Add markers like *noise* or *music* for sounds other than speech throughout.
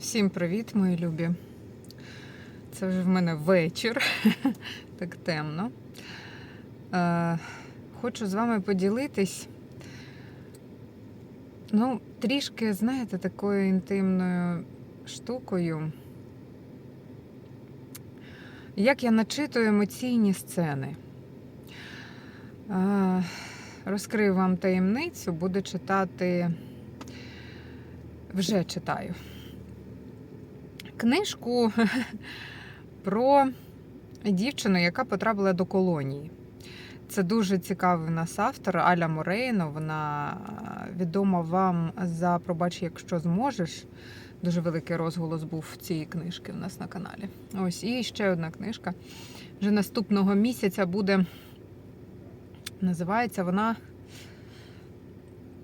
Всім привіт, мої любі. Це вже в мене вечір, *laughs* так темно. Е, хочу з вами поділитись. Ну, трішки, знаєте, такою інтимною штукою. Як я начитую емоційні сцени. Е, розкрию вам таємницю, буду читати. Вже читаю книжку *laughs* про дівчину, яка потрапила до колонії. Це дуже цікавий у нас автор Аля Морейно. Вона відома вам за пробач, якщо зможеш. Дуже великий розголос був цієї книжки у нас на каналі. Ось і ще одна книжка. Вже наступного місяця буде. Називається вона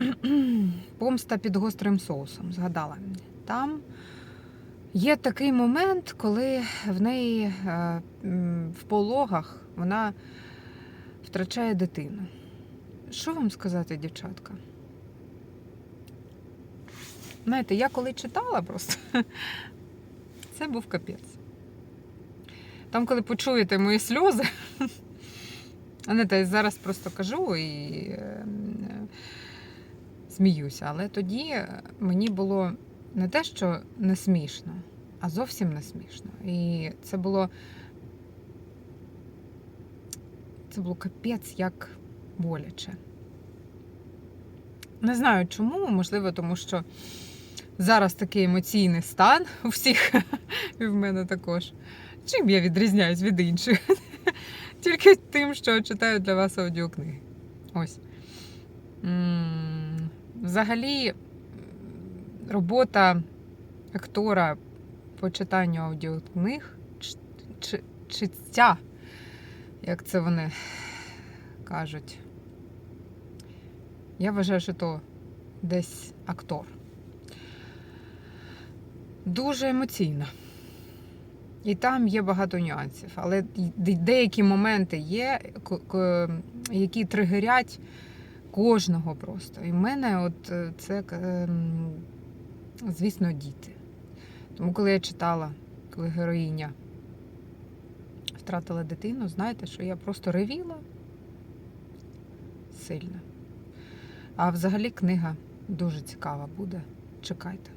*clears throat* Помста під гострим соусом. Згадала. Там Є такий момент, коли в неї е, в пологах вона втрачає дитину. Що вам сказати, дівчатка? Знаєте, я коли читала просто, *laughs* це був капець. Там, коли почуєте мої сльози, *laughs* а не те, зараз просто кажу і е, сміюся, але тоді мені було не те, що не смішно, а зовсім не смішно. І це було. Це було капець як боляче. Не знаю чому, можливо, тому що зараз такий емоційний стан у всіх, *laughs* і в мене також. Чим я відрізняюсь від інших? *laughs* Тільки тим, що читаю для вас аудіокниги. Ось. Взагалі, робота актора по читанню аудіокниг, чиття, як це вони кажуть. Я вважаю, що то десь актор. Дуже емоційно. І там є багато нюансів, але деякі моменти є, які тригерять кожного просто. І в мене от е, це, ем, звісно, діти. Тому коли я читала, коли героїня втратила дитину, знаєте, що я просто ревіла сильно. А взагалі книга дуже цікава буде. Чекайте.